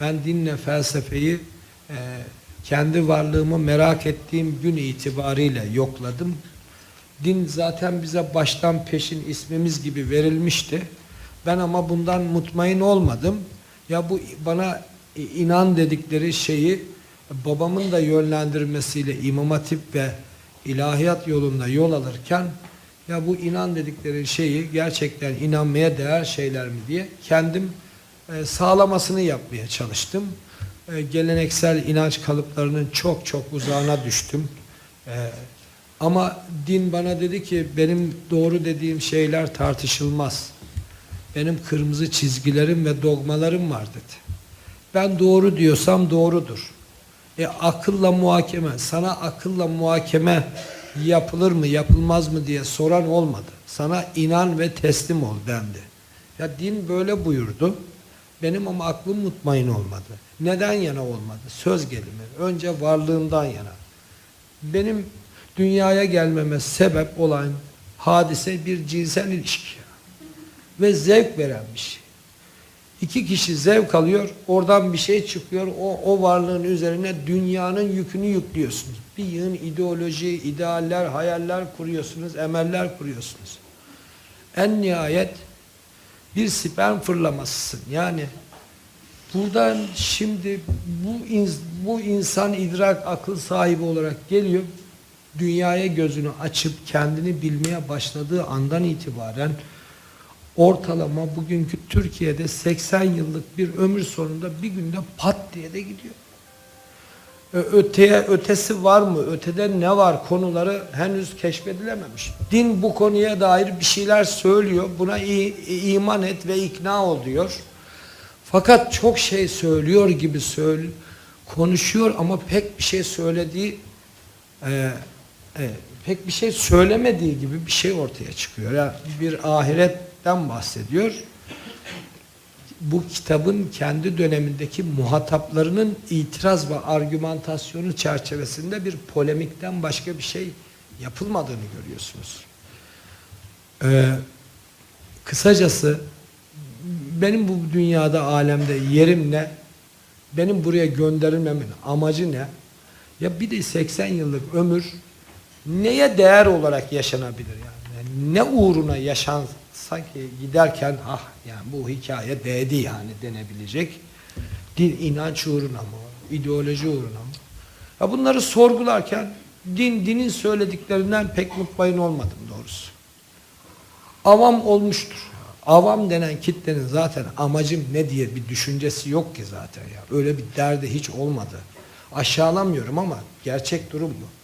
Ben dinle felsefeyi e, kendi varlığımı merak ettiğim gün itibariyle yokladım. Din zaten bize baştan peşin ismimiz gibi verilmişti. Ben ama bundan mutmain olmadım. Ya bu bana inan dedikleri şeyi babamın da yönlendirmesiyle İmam Hatip ve ilahiyat yolunda yol alırken ya bu inan dedikleri şeyi gerçekten inanmaya değer şeyler mi diye kendim sağlamasını yapmaya çalıştım. E, geleneksel inanç kalıplarının çok çok uzağına düştüm. E, ama din bana dedi ki benim doğru dediğim şeyler tartışılmaz. Benim kırmızı çizgilerim ve dogmalarım var dedi. Ben doğru diyorsam doğrudur. E akılla muhakeme, sana akılla muhakeme yapılır mı yapılmaz mı diye soran olmadı. Sana inan ve teslim ol dendi. Ya din böyle buyurdu. Benim ama aklım mutmain olmadı. Neden yana olmadı? Söz gelimi. Önce varlığından yana. Benim dünyaya gelmeme sebep olan hadise bir cinsel ilişki. Ve zevk veren bir şey. İki kişi zevk alıyor, oradan bir şey çıkıyor, o, o varlığın üzerine dünyanın yükünü yüklüyorsunuz. Bir yığın ideoloji, idealler, hayaller kuruyorsunuz, emeller kuruyorsunuz. En nihayet bir sperm fırlamasısın. Yani buradan şimdi bu, ins bu insan idrak, akıl sahibi olarak geliyor, dünyaya gözünü açıp kendini bilmeye başladığı andan itibaren ortalama bugünkü Türkiye'de 80 yıllık bir ömür sonunda bir günde pat diye de gidiyor. Öteye ötesi var mı? Ötede ne var? Konuları henüz keşfedilememiş. Din bu konuya dair bir şeyler söylüyor. Buna iman et ve ikna ol diyor. Fakat çok şey söylüyor gibi söyle konuşuyor ama pek bir şey söylediği e, e, pek bir şey söylemediği gibi bir şey ortaya çıkıyor. Yani bir ahiretten bahsediyor. Bu kitabın kendi dönemindeki muhataplarının itiraz ve argümantasyonu çerçevesinde bir polemikten başka bir şey yapılmadığını görüyorsunuz. Ee, kısacası benim bu dünyada, alemde yerim ne? Benim buraya gönderilmemin amacı ne? Ya bir de 80 yıllık ömür neye değer olarak yaşanabilir yani? Ne uğruna yaşansa ki giderken ah yani bu hikaye değdi yani denebilecek. Din inanç uğruna mı? ideoloji uğruna mı? Ya bunları sorgularken din dinin söylediklerinden pek mutmain olmadım doğrusu. Avam olmuştur. Avam denen kitlenin zaten amacım ne diye bir düşüncesi yok ki zaten ya. Öyle bir derdi hiç olmadı. Aşağılamıyorum ama gerçek durum bu.